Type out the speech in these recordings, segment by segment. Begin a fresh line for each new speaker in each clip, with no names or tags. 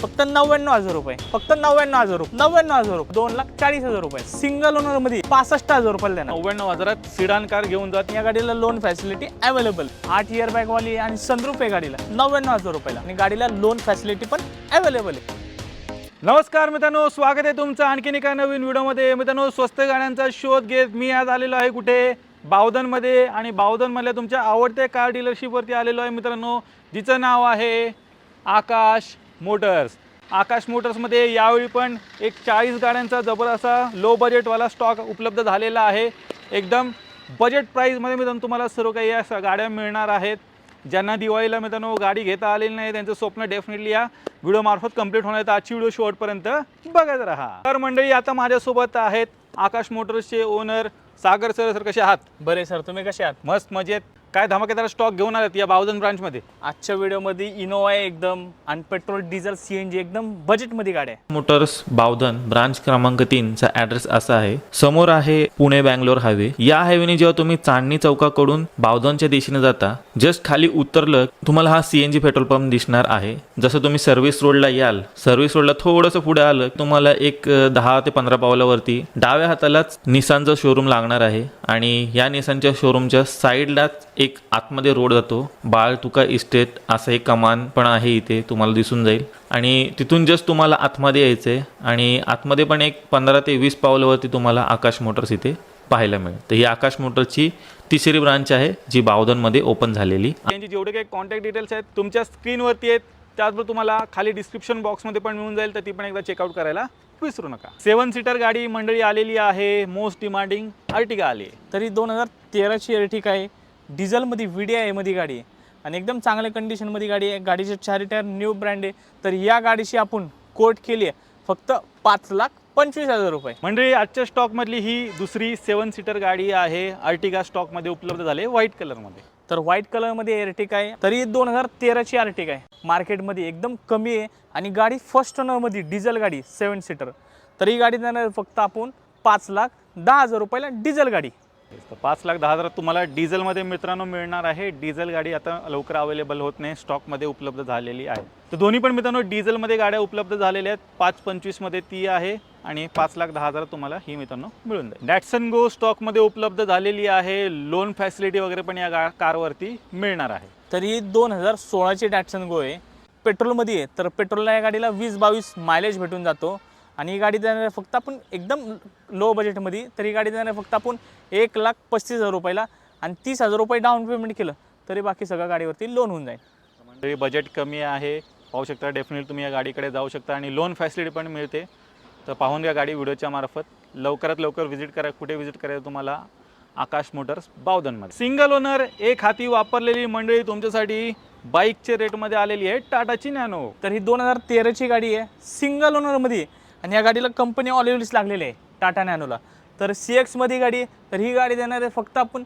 फक्त नव्याण्णव हजार रुपये. फक्त नव्याण्णव हजार रुपये. नव्याण्णव हजार रुपये. दोन लाख चाळीस हजार रुपये. सिंगल ओनरमध्ये पासष्ट हजार रुपयाला देणार.
नव्याण्णव हजारात सिडान कार घेऊन जात
या गाडीला लोन फॅसिलिटी अवेलेबल आठ इयर बॅग वाली आणि सनरूप आहे गाडीला. नव्याण्णव हजार रुपयाला. आणि गाडीला लोन फॅसिलिटी पण अवेलेबल आहे.
नमस्कार मित्रांनो स्वागत आहे तुमचं आणखीन एका नवीन व्हिडिओमध्ये. मित्रांनो स्वस्त गाड्यांचा शोध घेत मी आज आलेलो आहे कुठे? बावधनमध्ये. आणि बावधनमधल्या तुमच्या आवडत्या कार डीलरशिपवरती आलेलो आहे मित्रांनो. जिचं नाव आहे आकाश मोटर्स. आकाश मोटर्समध्ये यावेळी पण एक चाळीस गाड्यांचा जबर असा लो बजेटवाला स्टॉक उपलब्ध झालेला आहे. एकदम बजेट प्राईजमध्ये मित्रांनो तुम्हाला सर्व काही या स- गाड्या मिळणार आहेत. ज्यांना दिवाळीला मित्रांनो गाडी घेता आलेली नाही त्यांचं स्वप्न डेफिनेटली या व्हिडिओ मार्फत कंप्लीट होणार आहे तर आजची व्हिडिओ शेवटपर्यंत बघत राहा. तर मंडळी आता माझ्यासोबत आहेत आकाश मोटर्सचे ओनर सागर सर. सर कसे आहात?
बरे सर तुम्ही कसे आहात?
मस्त मजेत. काय धमाकेदार स्टॉक घेऊन आलेत या बावधन ब्रांचमध्ये
आजच्या व्हिडिओमध्ये इनोवा आहे एकदम आणि पेट्रोल डिझेल सीएनजी एकदम बजेटमध्ये गाड्या आहे
मोटर्स बावधन ब्रांच क्रमांक तीन चा ऍड्रेस असा आहे. समोर आहे पुणे बँगलोर हायवे या हायवेने जेव्हा तुम्ही चांदणी चौकाकडून बावधनच्या दिशेने जाता जस्ट खाली उतरलं तुम्हाला हा सीएनजी पेट्रोल पंप दिसणार आहे. जसं तुम्ही सर्व्हिस रोडला याल सर्व्हिस रोडला थोडंसं पुढे आलं तुम्हाला एक अ, दहा ते पंधरा पावलावरती डाव्या हातालाच निसानचं शोरूम लागणार आहे. आणि या निसानच्या शोरूमच्या साईडलाच एक आतमध्ये रोड जातो. बाळ तुका इस्टेट असं एक कमान पण आहे इथे तुम्हाला दिसून जाईल. आणि तिथून जस्ट तुम्हाला आतमध्ये यायचं आहे आणि आतमध्ये पण एक पंधरा ते वीस पावलावरती तुम्हाला आकाश मोटर्स इथे पाहायला मिळेल. तर ही आकाश मोटर्सची तिसरी ब्रांच आहे जी बावधनमध्ये ओपन झालेली.
त्यांचे जेवढे काही कॉन्टॅक्ट डिटेल्स आहेत तुमच्या स्क्रीनवरती आहेत. त्याचबरोबर तुम्हाला खाली डिस्क्रिप्शन बॉक्समध्ये पण मिळून जाईल तर ती पण एकदा चेकआउट करायला विसरू नका. सेवन सीटर गाडी मंडळी आलेली आहे मोस्ट डिमांडिंग अर्टिगा आली. आहे
तरी दोन हजार तेराची एर्टिका आहे. डिझेलमध्ये व्ही डी आयमध्ये गाडी आहे. आणि एकदम चांगल्या कंडिशनमध्ये गाडी आहे. गाडीचे चारी टायर न्यू ब्रँड आहे. तर या गाडीची आपण कोट केली आहे. फक्त पाच लाख पंचवीस हजार रुपये.
मंडळी आजच्या स्टॉकमधली ही दुसरी सेवन सीटर गाडी आहे. अर्टिगा स्टॉकमध्ये उपलब्ध झाले व्हाईट कलरमध्ये
तर व्हाईट कलरमध्ये एर्टिका आहे. तरी दोन हजार तेराची आर्टिका आहे. मार्केटमध्ये एकदम कमी आहे. आणि गाडी फर्स्ट ओनरमध्ये डिझेल गाडी सेवन सीटर तर ही गाडी देणार फक्त आपण पाच लाख दहा हजार रुपयाला डिझेल गाडी.
तर पाच लाख दहा हजारात तुम्हाला डिझेलमध्ये मित्रांनो मिळणार आहे. डिझेल गाडी आता लवकर अवेलेबल होत नाही. स्टॉकमध्ये उपलब्ध झालेली आहे. तर दोन्ही पण मित्रांनो डिझेलमध्ये गाड्या उपलब्ध झालेल्या आहेत. पाच पंचवीसमध्ये ती आहे आणि पाच लाख दहा हजार तुम्हाला ही मित्रांनो मिळून जाईल. डॅटसन गो स्टॉकमध्ये उपलब्ध झालेली आहे. लोन फॅसिलिटी वगैरे पण या गा कारवरती मिळणार आहे.
तर ही दोन हजार सोळाची डॅटसन गो आहे. पेट्रोलमध्ये आहे. तर पेट्रोलला या गाडीला वीस बावीस मायलेज भेटून जातो. आणि ही गाडी देणार आहे फक्त आपण एकदम लो बजेटमध्ये तर ही गाडी देणार आहे फक्त आपण एक लाख पस्तीस हजार रुपयाला आणि तीस हजार रुपये डाऊन पेमेंट केलं तरी बाकी सगळ्या गाडीवरती लोन होऊन जाईल.
म्हणजे बजेट कमी आहे पाहू शकता डेफिनेटली तुम्ही या गाडीकडे जाऊ शकता आणि लोन फॅसिलिटी पण मिळते. तर पाहून घ्या गाडी व्हिडिओच्या मार्फत. लवकरात लवकर व्हिजिट करा कुठे व्हिजिट करायचं तुम्हाला? आकाश मोटर्स बावधनमध्ये. सिंगल ओनर एक हाती वापरलेली मंडळी तुमच्यासाठी बाईकच्या रेटमध्ये आलेली आहे टाटाची नॅनो
तर ही दोन हजार तेराची गाडी आहे. सिंगल ओनरमध्ये आणि या गाडीला कंपनी ऑलरेडीच लागलेली आहे टाटा नॅनोला तर सी एक्समध्ये गाडी आहे तर ही गाडी देणार आहे फक्त आपण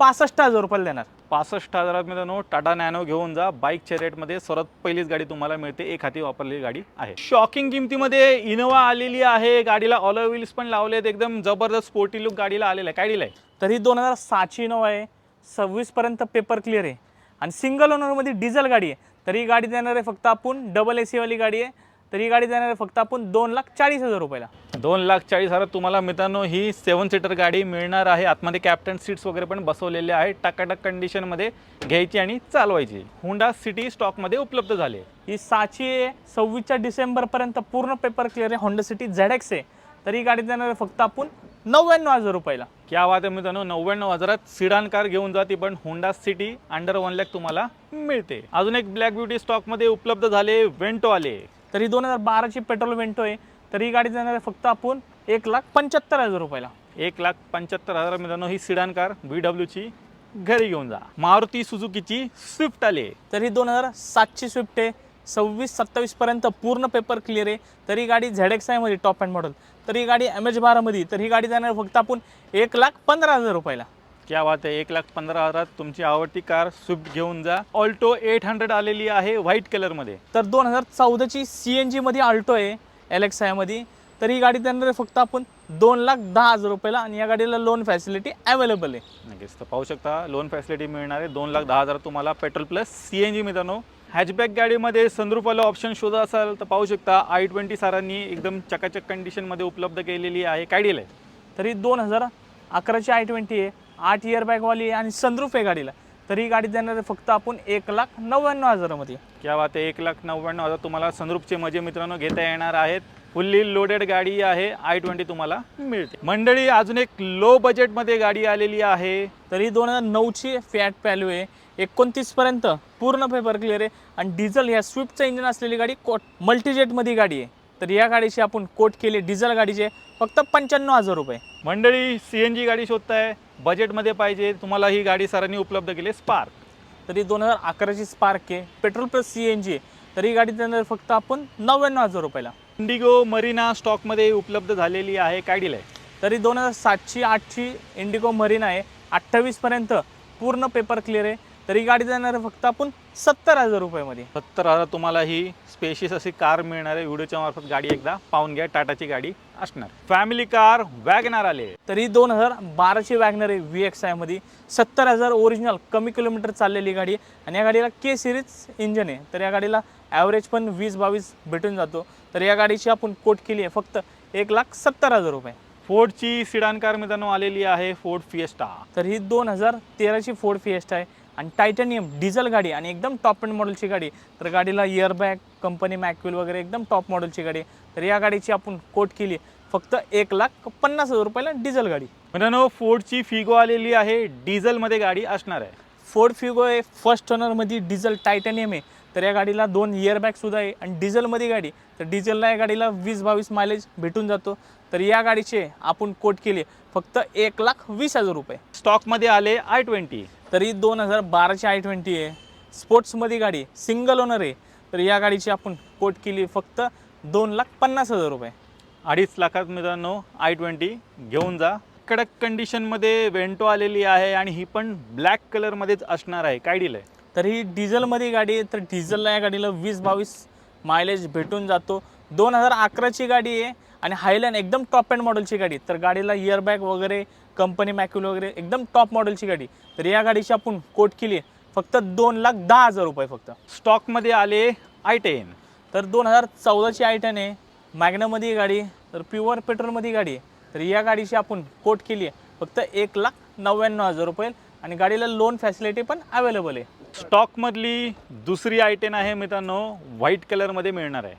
पासष्ट हजार रुपयाला देणार.
पासष्ट हजारात मित्रांनो टाटा नॅनो घेऊन जा. बाईकच्या रेटमध्ये सर्वात पहिलीच गाडी तुम्हाला मिळते. एक हाती वापरलेली गाडी आहे. शॉकिंग किमतीमध्ये इनोवा आलेली आहे. गाडीला ऑलर व्हील्स पण लावलेत. एकदम जबरदस्त स्पोर्टी लुक गाडीला आलेला आहे. काय डील आहे
तर ही दोन हजार सहाची इनोवा आहे. सव्वीसपर्यंत पेपर क्लिअर आहे. आणि सिंगल ओनरमध्ये डिझेल गाडी आहे. तर ही गाडी देणार आहे फक्त आपण डबल ए सीवाली गाडी आहे. तर ही गाडी देणार आहे फक्त आपण दोन लाख चाळीस हजार रुपयाला.
दोन लाख चाळीस हजारात तुम्हाला मित्रांनो ही सेवन सीटर गाडी मिळणार आहे. आतमध्ये कॅप्टन सीट्स वगैरे पण बसवलेले आहेत. टकाटक कंडिशनमध्ये घ्यायची आणि चालवायची. हुंडा सिटी स्टॉकमध्ये उपलब्ध झाली आहे.
ही साची आहे. सव्वीसच्या डिसेंबरपर्यंत पूर्ण पेपर क्लिअर आहे. होंडा सिटी झेड एक्स आहे. तर ही गाडी देणार आहे फक्त आपण नव्याण्णव हजार रुपयाला.
क्या बात आहे मित्रांनो नव्याण्णव हजारात सिडान कार घेऊन जाते पण Honda City under one lakh तुम्हाला मिळते. अजून एक ब्लॅक ब्युटी स्टॉकमध्ये उपलब्ध झाले वेंटो आले.
तर ही दोन हजार बाराची पेट्रोल वेंटो आहे तर ही गाडी देणार आहे फक्त आपण एक लाख पंच्याहत्तर हजार रुपयाला.
एक लाख पंच्याहत्तर हजार मित्रांनो ही सिडान कार व्ही डब्ल्यूची घरी घेऊन जा. मारुती सुझुकीची स्विफ्ट आले
तर ही दोन हजार सातची स्विफ्ट आहे सव्वीस सत्तावीसपर्यंत पूर्ण पेपर क्लिअर आहे तर ही गाडी झेड एक्स आयमध्ये टॉप अँड मॉडेल तर ही गाडी एम एच बारामध्ये तर ही गाडी आहे फक्त आपण एक लाख पंधरा हजार रुपयाला.
क्या बात आहे एक लाख पंधरा हजारात तुमची आवडती कार स्विफ्ट घेऊन जा. ऑल्टो एट हंड्रेड आलेली आहे व्हाईट कलरमध्ये
तर दोन हजार चौदाची सी एन जीमध्ये आल्टो आहे एल एक्स आयमध्ये तर ही गाडी आहे फक्त आपण दोन लाख दहा हजार रुपयाला आणि या गाडीला लोन फॅसिलिटी अवेलेबल आहे.
नक्कीच तर पाहू शकता लोन फॅसिलिटी मिळणार आहे. दोन लाख दहा हजार तुम्हाला petrol plus C N G मित्रांनो. हॅचबॅक गाडीमध्ये सनरूफवाला ऑप्शन शोधा असाल तर पाहू शकता आय ट्वेंटी सरांनी एकदम चकाचक कंडिशनमध्ये उपलब्ध केलेली आहे. काय डील आहे?
तरी दोन हजार अकराची आय ट्वेंटी आहे. आठ इयर बॅगवाली आहे आणि सनरूफ आहे गाडीला. तर ही गाडी देणार फक्त आपण एक लाख नव्याण्णव हजारामध्ये.
क्या बात आहे एक लाख नव्याण्णव हजार तुम्हाला सनरूपचे मजे मित्रांनो घेता येणार आहेत. फुल्ली लोडेड गाडी आहे आय ट्वेंटी तुम्हाला मिळते. मंडळी अजून एक लो बजेटमध्ये गाडी आलेली आहे.
तर ही दोन हजार नऊची फॅट पॅल्यू आहे. एकोणतीसपर्यंत पूर्ण पेपर क्लिअर आहे. आणि डिझेल ह्या स्विफ्टचं इंजिन असलेली गाडी कोट मल्टीजेटमध्ये गाडी आहे. तर या गाडीची आपण कोट केली डिझेल गाडीचे फक्त पंच्याण्णव हजार रुपये.
मंडळी सी एन जी गाडी शोधताय. बजेटमध्ये पाहिजे तुम्हाला ही गाडी सरांनी उपलब्ध केली स्पार्क
तरी दोन हजार अकराची स्पार्क आहे petrol plus C N G आहे. तर ही गाडी देणार फक्त आपण नव्याण्णव हजार रुपयाला.
इंडिगो मरीना स्टॉकमध्ये उपलब्ध झालेली आहे काय डील आहे?
तरी दोन हजार सातची आठची इंडिगो मरीना आहे. अठ्ठावीसपर्यंत पूर्ण पेपर क्लिअर आहे. तरी ही गाडी देणार फक्त आपण सत्तर हजार रुपयामध्ये.
सत्तर हजार तुम्हाला ही स्पेशियस अशी कार मिळणार आहे. व्हिडिओच्या मार्फत गाडी एकदा पाहून घ्या. टाटाची गाडी असणार. फॅमिली कार वॅगनार आले.
तरी दोन हजार बाराची वॅगनर आहे व्ही एक्स आयमध्ये सत्तर हजार ओरिजिनल कमी किलोमीटर चाललेली गाडी आहे. आणि या गाडीला के सिरीज इंजन आहे. तर या गाडीला ॲव्हरेज पण वीस बावीस भेटून जातो. तर या गाडीची आपण कोट केली आहे फक्त एक लाख सत्तर हजार रुपये.
फोर्डची सिडान कार मित्रांनो आलेली आहे फोर्ड फिएस्टा
तर ही दोन हजार तेराची फोर्ड फिएस्टा आहे. आणि टायटॅनियम डिझेल गाडी आणि एकदम टॉप एंड मॉडेलची गाडी. तर गाडीला इयरबॅग कंपनी मॅक्युल वगैरे एकदम टॉप मॉडेलची गाडी. तर या गाडीची आपण कोट केली फक्त एक लाख पन्नास हजार रुपयाला डिझेल गाडी.
मित्रांनो फोर्डची फिगो आलेली आहे डिझेलमध्ये गाडी असणार आहे.
फोर्ड फ्युगो आहे फर्स्ट ओनरमध्ये डिझेल टायटॅनियम आहे. तर या गाडीला दोन इयरबॅगसुद्धा आहे. आणि डिझेलमध्ये गाडी तर डिझेलला या गाडीला वीस बावीस मायलेज भेटून जातो. तर या गाडीचे आपण कोट केले फक्त एक लाख वीस हजार रुपये.
स्टॉकमध्ये आले आय ट्वेंटी.
तरी दोन हजार बाराची आय ट्वेंटी आहे. स्पोर्ट्समध्ये गाडी सिंगल ओनर आहे. तर या गाडीची आपण कोट केली फक्त दोन लाख पन्नास हजार रुपये.
अडीच लाखात मित्रांनो आय ट्वेंटी घेऊन जा. कडक कंडिशनमध्ये वेंटो आलेली आहे आणि ही पण ब्लॅक कलरमध्येच असणार आहे. काय डील आहे?
तर ही डिझेलमध्ये गाडी आहे तर डिझेलला या गाडीला वीस बावीस मायलेज भेटून जातो. दोन हजार अकराची गाडी आहे आणि हायलँड एकदम टॉप अँड मॉडेलची गाडी तर गाडीला इयरबॅग वगैरे कंपनी मॅक्युल वगैरे एकदम टॉप मॉडेलची गाडी तर या गाडीची आपण कोट केली आहे. फक्त दोन लाख दहा हजार रुपये फक्त.
स्टॉकमध्ये आले आय टेन
तर दोन हजार चौदाची आय टेन आहे. मॅग्नामध्ये गाडी तर प्युअर पेट्रोलमध्ये गाडी आहे. तर या गाडीची आपण कोट केली आहे. फक्त एक लाख नव्याण्णव हजार रुपये आणि गाडीला लोन फॅसिलिटी पण अवेलेबल आहे.
स्टॉकमधली दुसरी आय टेन आहे मित्रांनो. व्हाईट कलरमध्ये मिळणार आहे.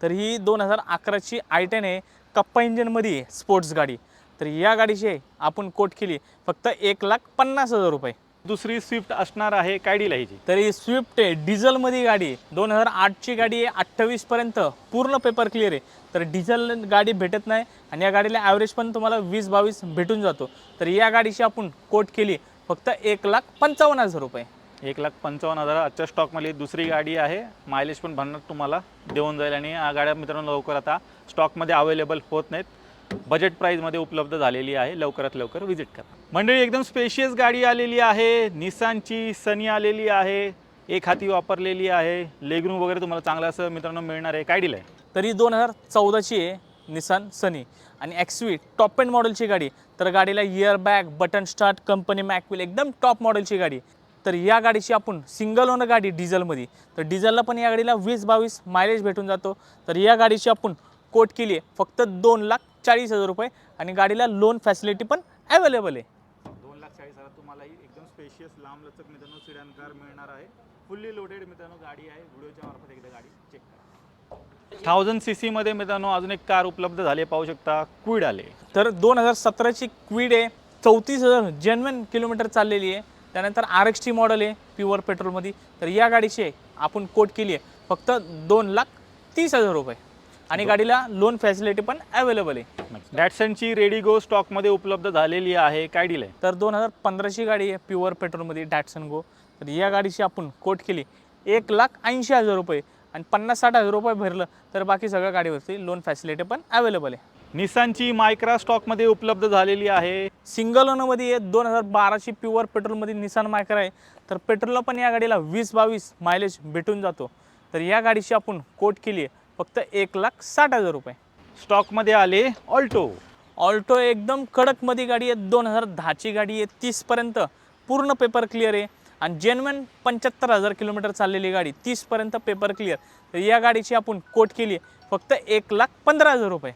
तर ही दोन हजार अकराची आय टेन आहे. कप्पा इंजनमध्ये आहे स्पोर्ट्स गाडी. तर या गाडीची आहे आपण कोट केली. फक्त एक लाख पन्नास हजार रुपये.
दुसरी स्विफ्ट असणार आहे कायडीला हिची.
तर ही स्विफ्ट आहे डिझेलमध्ये गाडी आहे. दोन हजार आठची गाडी आहे अठ्ठावीसपर्यंत पूर्ण पेपर क्लिअर आहे. तर डिझेल गाडी भेटत नाही आणि या गाडीला ॲव्हरेज पण तुम्हाला वीस बावीस भेटून जातो. तर या गाडीची आपण कोट केली फक्त एक लाख पंचावन्न हजार रुपये.
एक लाख पंचावन्न हजार. आजच्या स्टॉकमधली दुसरी गाडी आहे. मायलेज पण भरणार तुम्हाला. देऊन जाईल आणि या गाड्या मित्रांनो लवकर आता स्टॉकमध्ये अवेलेबल होत नाहीत. बजेट प्राईजमध्ये उपलब्ध झालेली आहे. लवकरात लवकर व्हिजिट करा. मंडळी एकदम स्पेशियस गाडी आलेली आहे. निसानची सनी आलेली आहे. एक हाती वापरलेली आहे. लेगरूम वगैरे तुम्हाला चांगलं असं मित्रांनो मिळणार आहे. काय डील आहे?
तरी दोन हजार चौदाची आहे निसान सनी आणि एक्सवी टॉप एंड मॉडेलची गाडी. तर गाडीला airbag button start company mag wheel एकदम टॉप मॉडेलची गाडी. तर या गाडीची आपण सिंगल ओनर गाडी डिझेलमध्ये तर डिझेलला पण या गाडीला वीस बावीस मायलेज भेटून जातो. तर या गाडीची आपण कोट केली आहे फक्त दोन लाख चाळीस हजार रुपये आणि गाडीला लोन फॅसिलिटी पण अवेलेबल आहे.
दोन लाख चाळीस हजार तुम्हाला ही एकदम स्पेशियस लांब लचक मित्रांनो सिडान कार मिळणार आहे. फुल्ली लोडेड मित्रांनो गाडी आहे. व्हिडिओच्या मार्फत एकदा गाडी चेक करा. थाउजंड सी सीमध्ये मित्रांनो अजून एक कार उपलब्ध झाली पाहू शकता. क्विड आले.
तर दोन हजार सतराची क्वीड आहे. चौतीस हजार जेन्युन किलोमीटर चाललेली आहे. त्यानंतर आर एक्स टी मॉडेल आहे प्युअर पेट्रोलमध्ये तर या गाडीची आपण कोट केली आहे फक्त दोन लाख तीस हजार रुपये. आणि गाडीला लोन फॅसिलिटी पण अवेलेबल आहे.
डॅटसनची रेडी गो स्टॉकमध्ये उपलब्ध झालेली आहे काय डील आहे?
तर दोन हजार पंधराची गाडी आहे प्युअर पेट्रोलमध्ये डॅटसन गो तर या गाडीची आपण कोट केली एक लाख ऐंशी हजार रुपये. आणि पन्नास साठ हजार रुपये भरलं तर बाकी सगळ्या गाडीवरती लोन फॅसिलिटी पण अवेलेबल आहे.
निसानची मायक्रा स्टॉकमध्ये उपलब्ध झालेली आहे.
सिंगल ओनरमध्ये आहे. दोन हजार बाराची प्युअर पेट्रोलमध्ये निसान मायक्रा आहे. तर पेट्रोलला पण या गाडीला वीस बावीस मायलेज भेटून जातो. तर या गाडीची आपण कोट केली आहे. फक्त एक लाख साठ हजार रुपये.
स्टॉकमध्ये आले ऑल्टो.
ऑल्टो एकदम कडकमध्ये गाडी आहे. दोन हजार दहाची गाडी आहे. तीसपर्यंत पूर्ण पेपर क्लिअर आहे. आणि जेन्युन पंच्याहत्तर हजार किलोमीटर चाललेली गाडी तीसपर्यंत पेपर क्लिअर तर या गाडीची आपण कोट केली आहे. फक्त एक लाख पंधरा हजार रुपये.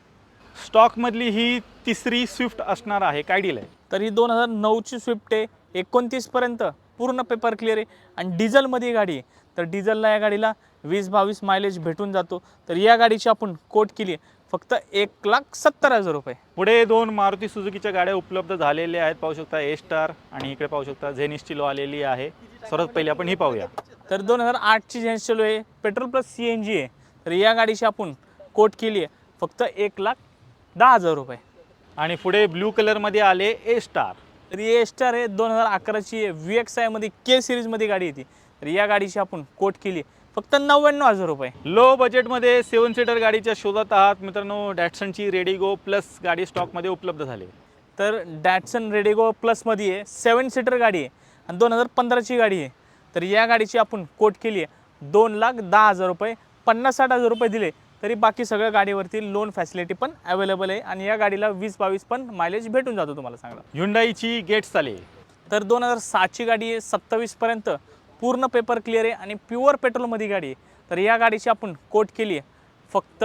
स्टॉकमधली ही तिसरी स्विफ्ट असणार आहे. काय डील आहे?
तर ही दोन हजार नऊची स्विफ्ट आहे. एकोणतीसपर्यंत पूर्ण पेपर क्लिअर आहे. आणि डिझेलमध्ये गाडी आहे. तर डिझेलला या गाडीला वीस बावीस मायलेज भेटून जातो. तर या गाडीची आपण कोट केली आहे. फक्त एक लाख सत्तर हजार रुपये.
पुढे दोन मारुती सुझुकीच्या गाड्या उपलब्ध झालेल्या आहेत. पाहू शकता ए स्टार आणि इकडे पाहू शकता झेनिस्टिलो आलेली आहे. सर्वात पहिले आपण ही पाहूया.
तर दोन हजार आठची जेन्स चलो आहे. Petrol plus C N G आहे. तर या गाडीची आपण कोट केली आहे. फक्त एक लाख दहा हजार रुपये.
आणि पुढे ब्ल्यू कलरमध्ये आले ए स्टार
तर ही स्टार आहे दोन हजार अकराची व्ही एक्स आयमध्ये के सिरीजमध्ये गाडी येते. तर या गाडीची आपण कोट केली. आहे फक्त नव्याण्णव हजार रुपये.
लो बजेटमध्ये सेवन सीटर गाडीच्या शोधात आहात. मित्रांनो डॅटसनची रेडिगो प्लस गाडी स्टॉकमध्ये उपलब्ध झाली.
तर डॅटसन रेडिगो प्लसमध्ये आहे सेवन सीटर गाडी आहे आणि दोन हजार पंधराची गाडी आहे. तर या गाडीची आपण कोट केली आहे. दोन लाख दहा हजार रुपये पन्नास साठ हजार रुपये दिले. तरी बाकी सगळ्या गाडीवरती लोन फॅसिलिटी पण अवेलेबल आहे आणि या गाडीला वीस बावीस पण मायलेज भेटून जातो तुम्हाला सांगला
हुंडाईची गेट्स आली
तर दोन हजार सातची गाडी आहे सत्तावीसपर्यंत पूर्ण पेपर क्लिअर आहे आणि प्युअर पेट्रोलमध्ये गाडी आहे. तर या गाडीची आपण कोट केली आहे फक्त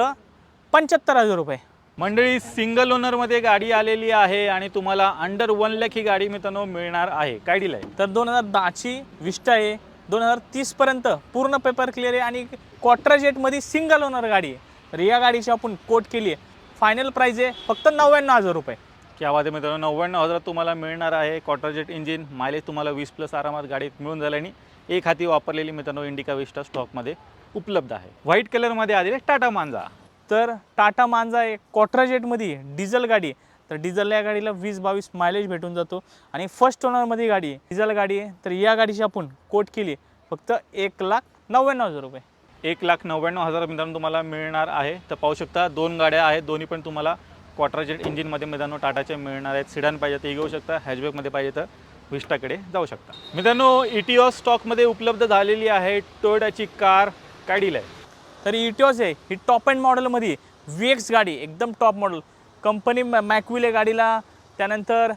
पंच्याहत्तर हजार रुपये.
मंडळी सिंगल ओनरमध्ये गाडी आलेली आहे आणि तुम्हाला अंडर वन लॅक ही गाडी मित्रांनो मिळणार आहे. काय डील आहे?
तर दोन हजार दहाची विस्टा आहे दोन हजार तीसपर्यंत पूर्ण पेपर क्लिअर आहे आणि क्वार्टर जेटमध्ये सिंगल ओनर गाडी आहे. तर या गाडीची आपण कोट केली आहे. फायनल प्राईज आहे फक्त नव्याण्णव हजार रुपये.
क्या वाद मित्रांनो नव्याण्णव हजारात तुम्हाला मिळणार आहे. क्वार्टरजेट इंजिन मायलेज तुम्हाला वीस प्लस आरामात गाडीत मिळून झालं आणि एक हाती वापरलेली मित्रांनो इंडिका विस्टा स्टॉकमध्ये उपलब्ध आहे. व्हाईट कलरमध्ये आलेले टाटा मांजा
तर टाटा मांजा आहे क्वार्टर जेटमध्ये डिझेल गाडी. आहे तर डिझेल या गाडीला वीस बावीस मायलेज भेटून जातो. आणि फर्स्ट ओनरमध्ये गाडी आहे. डिझेल गाडी आहे. तर या गाडीची आपण कोट केली. फक्त एक लाख नव्याण्णव हजार रुपये.
एक लाख नव्याण्णव हजार मित्रांनो तुम्हाला मिळणार आहे. तर पाहू शकता दोन गाड्या आहेत. दोन्ही पण तुम्हाला क्वार्टरजेट इंजिनमध्ये मित्रांनो टाटाचे मिळणार आहेत. सिडन पाहिजे तर घेऊ शकता. हॅचबॅकमध्ये पाहिजे तर विस्टाकडे जाऊ शकता. मित्रांनो इटिओ स्टॉकमध्ये उपलब्ध झालेली आहे टोयोटाची कार काय डील आहे
तर इटिओस आहे. ही टॉप अँड मॉडेलमध्ये व्ही एक्स गाडी एकदम टॉप मॉडेल कंपनी मॅक्विल आहे गाडीला त्यानंतर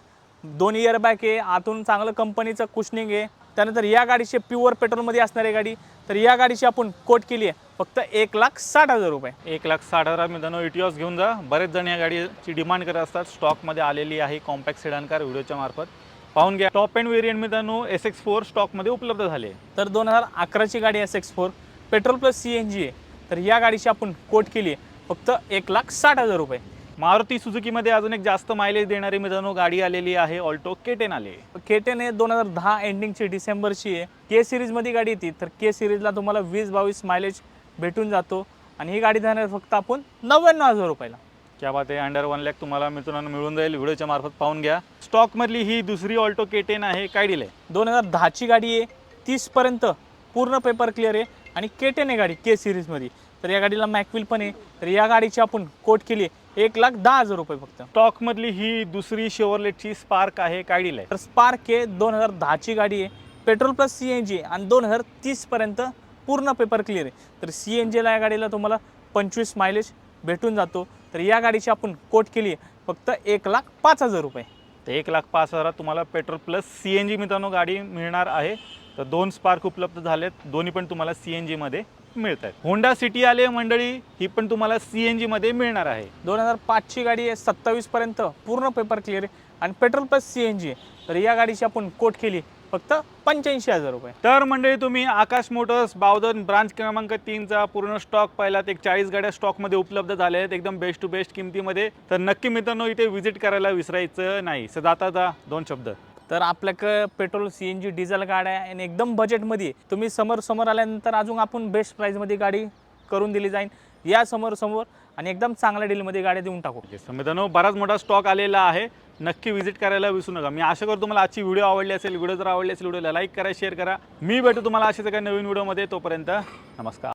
दोन इयर बॅक आहे आतून चांगलं कंपनीचं कुशनिंग आहे. त्यानंतर या गाडीची प्युअर पेट्रोलमध्ये असणारी गाडी तर या गाडीची आपण कोट केली आहे फक्त एक लाख साठ हजार रुपये.
एक लाख साठ हजार मित्रांनो इटिओस घेऊन जा. बरेच जण या गाडीची डिमांड करत असतात. स्टॉकमध्ये आलेली आहे कॉम्पॅक्ट सेडान कार व्हिडिओच्या मार्फत. पाहून घ्या टॉप अँड व्हेरियंट मित्रांनो एस एक्स फोर स्टॉकमध्ये उपलब्ध झाले
तर दोन हजार अकराची गाडी S X four petrol plus C N G आहे. तर या गाडीची आपण कोट केली आहे फक्त एक लाख साठ हजार रुपये.
मारुती सुझुकीमध्ये अजून एक जास्त मायलेज देणारी मित्रांनो गाडी आलेली आहे ऑल्टो के टेन आले
केटेन आहे दोन हजार दहा एंडिंगची डिसेंबरची आहे. के सिरीजमध्ये गाडी येते तर के सिरीजला तुम्हाला वीस बावीस मायलेज भेटून जातो. आणि ही गाडी देणार फक्त आपण नव्याण्णव हजार रुपयाला.
क्या बात आहे अंडर वन लॅक तुम्हाला मित्रांनो मिळून जाईल. व्हिडिओच्या मार्फत पाहून घ्या. स्टॉकमधली ही दुसरी ऑल्टो के टेन आहे काय दिले
दोन हजार दहाची गाडी आहे तीसपर्यंत पूर्ण पेपर क्लिअर आहे. आणि केटेन आहे गाडी के सिरीजमध्ये तर या गाडीला मॅकविल पण आहे. तर या गाडीची आपण कोट केली आहे. एक लाख दहा हजार रुपये फक्त.
स्टॉकमधली ही दुसरी शेवरलेटची स्पार्क आहे काय दिले
तर स्पार्क आहे दोन हजार दहाची गाडी आहे. Petrol plus C N G आणि दोन हजार तीसपर्यंत पूर्ण पेपर क्लिअर आहे. तर सी एन जीला या गाडीला तुम्हाला पंचवीस मायलेज भेटून जातो. तर या गाडीची आपण कोट केली आहे. फक्त एक लाख पाच हजार रुपये.
तर एक लाख पाच हजारात तुम्हाला petrol plus C N G मित्रांनो गाडी मिळणार आहे. तर दोन स्पार्क उपलब्ध झालेत. दोन्ही पण तुम्हाला सी एन जीमध्ये मिळत आहेत होंडा सिटी आले मंडळी ही पण तुम्हाला सी एन जीमध्ये मिळणार आहे.
दोन हजार पाचची गाडी आहे सत्तावीसपर्यंत पूर्ण पेपर क्लिअर आणि petrol plus C N G आहे. तर या गाडीची आपण कोट केली फक्त पंच्याऐंशी हजार रुपये.
तर मंडळी तुम्ही आकाश मोटर्स बावधन ब्रांच क्रमांक तीनचा पूर्ण स्टॉक पाहिलात. एक चाळीस गाड्या स्टॉकमध्ये उपलब्ध झाल्या आहेत एकदम बेस्ट टू बेस्ट किमतीमध्ये. तर नक्की मित्रांनो इथे व्हिजिट करायला विसरायचं नाही. सर जाता जा दोन शब्द.
तर आपल्याकडं petrol C N G diesel गाड्या आहे आणि एकदम बजेटमध्ये तुम्ही समोर समोर आल्यानंतर अजून आपण बेस्ट प्राईजमध्ये गाडी करून दिली जाईल. या समोर समोर आणि एकदम चांगल्या डीलमध्ये गाड्या देऊन टाकू.
येस मित्रांनो बराच मोठा स्टॉक आलेला आहे. नक्की व्हिजिट करायला विसरू नका. मी आशा करतो तुम्हाला आजची व्हिडिओ आवडली असेल. व्हिडिओ जर आवडली असेल व्हिडिओला लाईक करा शेअर करा. मी भेटू तुम्हाला अशाच एका नवीन व्हिडिओमध्ये तोपर्यंत नमस्कार.